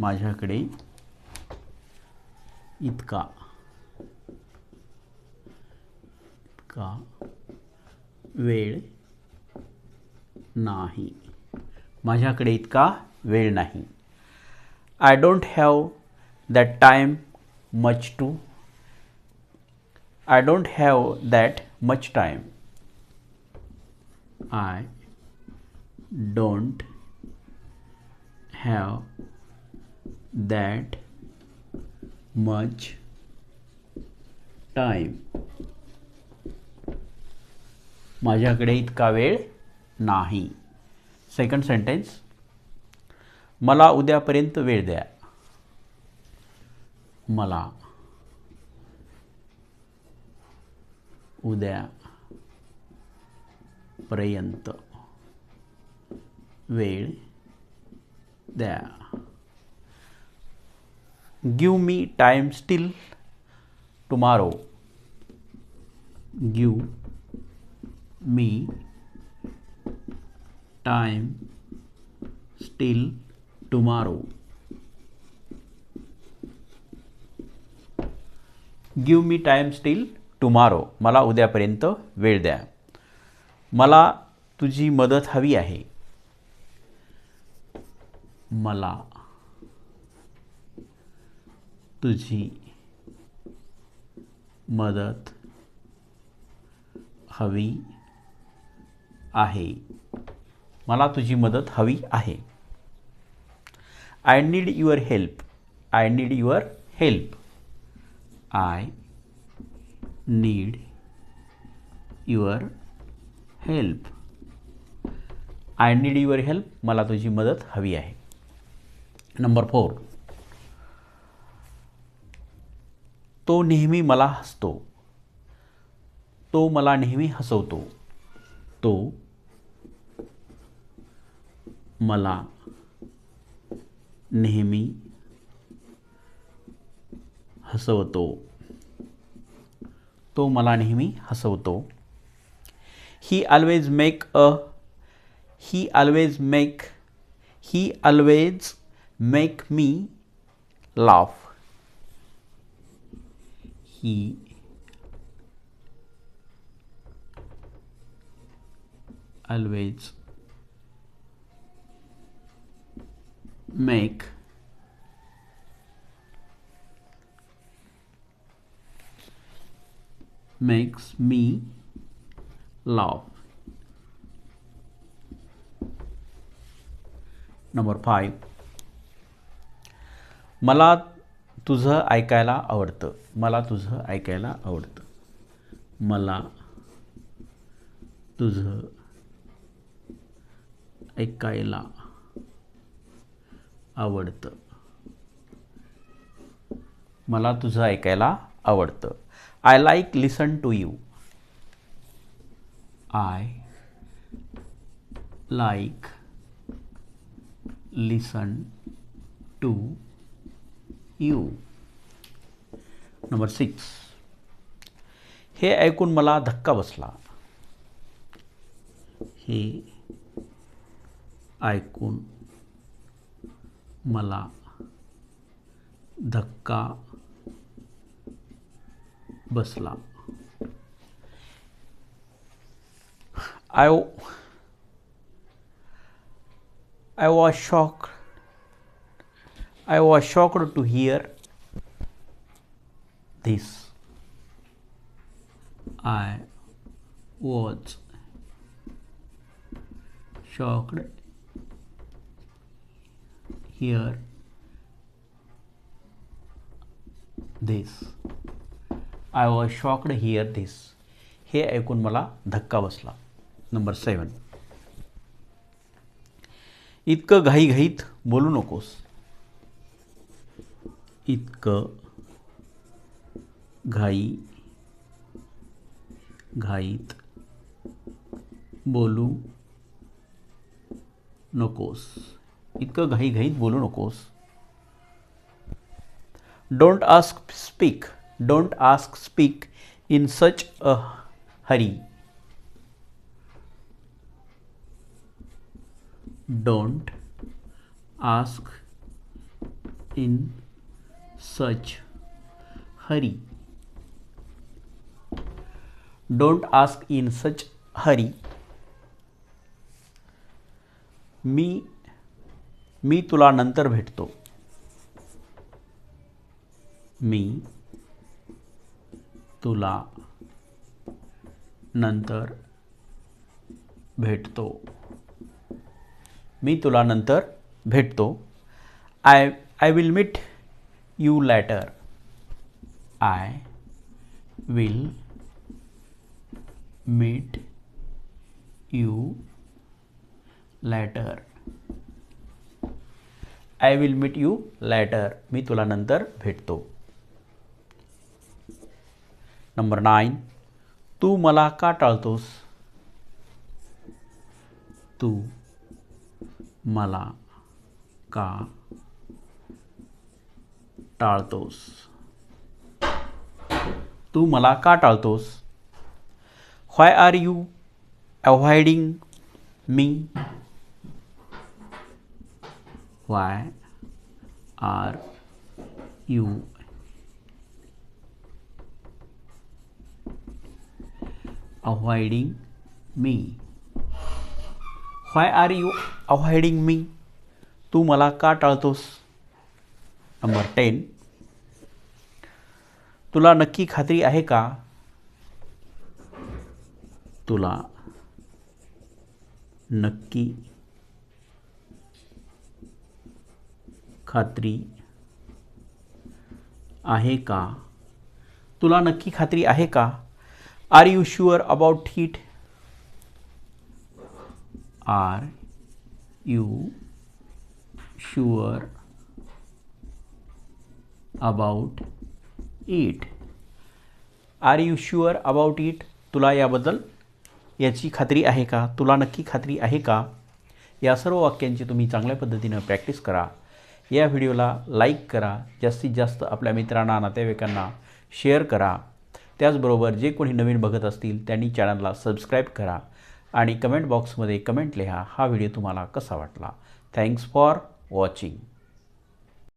माझ्याकडे इतका इतका वेळ नाही. माझ्याकडे इतका वेळ नाही. I don't have that time much to I don't have that much time I don't have that much time. माझ्याकडे इतका वेळ नाही. सेकंड सेंटेन्स मला उद्यापर्यंत वेळ द्या. मला. उद्यापर्यंत वेळ द्या. Give me time still tomorrow give me time still tomorrow give me time still tomorrow मला उद्यापर्यंत वेळ द्या. मला तुझी मदत हवी आहे. मला तुझी मदत हवी आहे. मला तुझी मदत हवी आहे. I need your help I need your help I need your help I need your help मला तुझी मदत हवी आहे. नंबर फोर तो नेहमी मला हसतो. तो मला नेहमी हसवतो. तो मला नेहमी हसवतो. तो मला नेहमी हसवतो. He always make a he always make he always make me laugh. He always make makes me laugh. Number five. मला तुझं ऐकायला आवडतं. मला तुझं ऐकायला आवडतं. मला तुझं ऐकायला आवडतं. मला तुझं ऐकायला आवडतं. I like listen to you I like listen to you. Number six हे ऐकून मला धक्का बसला. हे ऐकून मला धक्का बसला. I I was shock I was shocked to hear this. I was shocked hear this. I was shocked hear this. हे ऐकून मला धक्का बसला नंबर सेवन इतकं घाईघाईत बोलू नकोस इतकं घाई, घाईत बोलू नकोस. इतकं घाईघाईत बोलू नकोस. Don't ask speak don't ask speak in such a hurry don't ask in such. Hurry. Don't ask in such hurry मी मी तुला नंतर भेटतो। मी तुला नंतर भेटतो। मी तुला नंतर भेटतो। I I will meet you later I will meet you later. I will meet you later मी तुला नंतर भेटतो. नंबर नाईन तू मला का टाळतोस? तू मला का टाळतोस. तू मला का टाळतोस? Why are you avoiding me why are you avoiding me why are you avoiding me तू मला का टाळतोस? Number ten. तुला नक्की खात्री आहे का? तुला नक्की खात्री आहे का? तुला नक्की खात्री आहे का? Are you sure about hit are you sure about it are you sure about it तुला याबद्दल याची खात्री आहे का? तुला नक्की खात्री आहे का? या सर्व वाक्यांची तुम्ही चांगल्या पद्धतीनं प्रॅक्टिस करा. या व्हिडिओला लाईक करा. जास्तीत जास्त आपल्या मित्रांना नातेवाईकांना शेअर करा. त्याचबरोबर जे कोणी नवीन बघत असतील त्यांनी चॅनलला सबस्क्राईब करा आणि कमेंट बॉक्समध्ये कमेंट लिहा. हा व्हिडिओ तुम्हाला कसा वाटला? Thanks for watching